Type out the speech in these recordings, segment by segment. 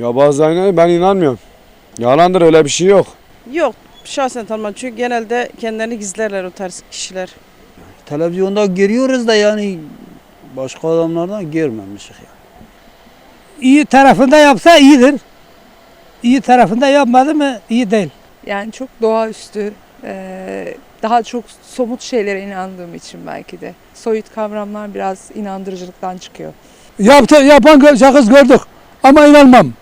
Ya bazılarına ben inanmıyorum. Yalandır öyle bir şey yok. Yok şahsen tanımam çünkü genelde kendilerini gizlerler o tarz kişiler. Televizyonda görüyoruz da yani başka adamlardan görmemişik yani. iyi tarafında yapsa iyidir. İyi tarafında yapmadı mı iyi değil. Yani çok doğaüstü, eee, daha çok somut şeylere inandığım için belki de. Soyut kavramlar biraz inandırıcılıktan çıkıyor. Yaptı, yapan şahıs gördük ama inanmam.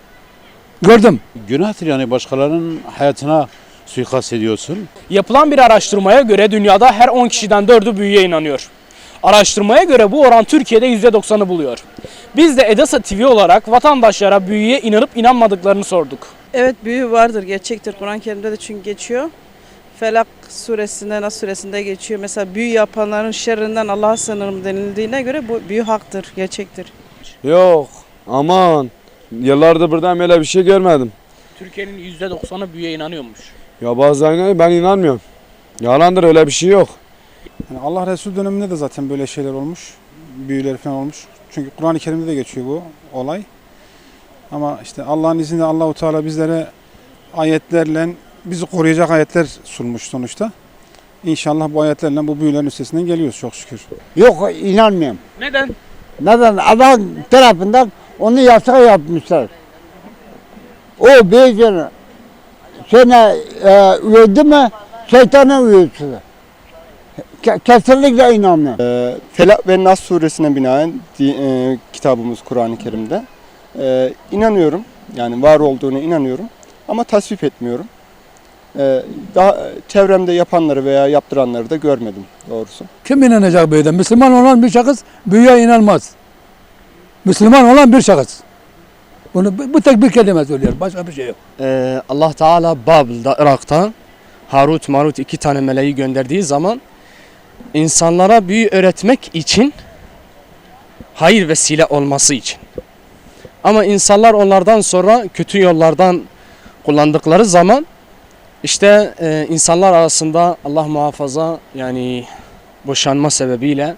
Gördüm. Günahtır yani başkalarının hayatına suikast ediyorsun. Yapılan bir araştırmaya göre dünyada her 10 kişiden 4'ü büyüye inanıyor. Araştırmaya göre bu oran Türkiye'de %90'ı buluyor. Biz de Edasa TV olarak vatandaşlara büyüye inanıp inanmadıklarını sorduk. Evet büyü vardır gerçektir. Kur'an-ı Kerim'de de çünkü geçiyor. Felak suresinde, Nas suresinde geçiyor. Mesela büyü yapanların şerrinden Allah'a sığınırım denildiğine göre bu büyü haktır, gerçektir. Yok. Aman. Yıllardır buradan böyle bir şey görmedim. Türkiye'nin %90'ı büyüye inanıyormuş. Ya bazılarına ben inanmıyorum. Yalandır öyle bir şey yok. Yani Allah Resul döneminde de zaten böyle şeyler olmuş. Büyüler falan olmuş. Çünkü Kur'an-ı Kerim'de de geçiyor bu olay. Ama işte Allah'ın izniyle Allahu Teala bizlere ayetlerle bizi koruyacak ayetler sunmuş sonuçta. İnşallah bu ayetlerle bu büyülerin üstesinden geliyoruz çok şükür. Yok inanmıyorum. Neden? Neden? Adam tarafından onu yasak yapmışlar. O bir sene e, üyedi mi şeytana üyesi. Ke- kesinlikle inanmıyorum. Ee, Felak ve Nas suresine binaen di- e, kitabımız Kur'an-ı Kerim'de. Ee, inanıyorum. Yani var olduğunu inanıyorum. Ama tasvip etmiyorum. Ee, daha çevremde yapanları veya yaptıranları da görmedim doğrusu. Kim inanacak büyüden? Müslüman olan bir şahıs büyüye inanmaz. Müslüman olan bir şahıs. Bunu bu- bu tek bir kelime söylüyor. Başka bir şey yok. Ee, Allah Teala Babil'de Irak'ta Harut Marut iki tane meleği gönderdiği zaman insanlara büyü öğretmek için hayır vesile olması için. Ama insanlar onlardan sonra kötü yollardan kullandıkları zaman işte e, insanlar arasında Allah muhafaza yani boşanma sebebiyle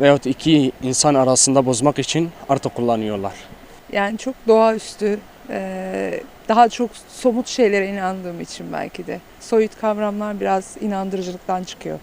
veyahut iki insan arasında bozmak için artık kullanıyorlar. Yani çok doğaüstü, eee, daha çok somut şeylere inandığım için belki de. Soyut kavramlar biraz inandırıcılıktan çıkıyor.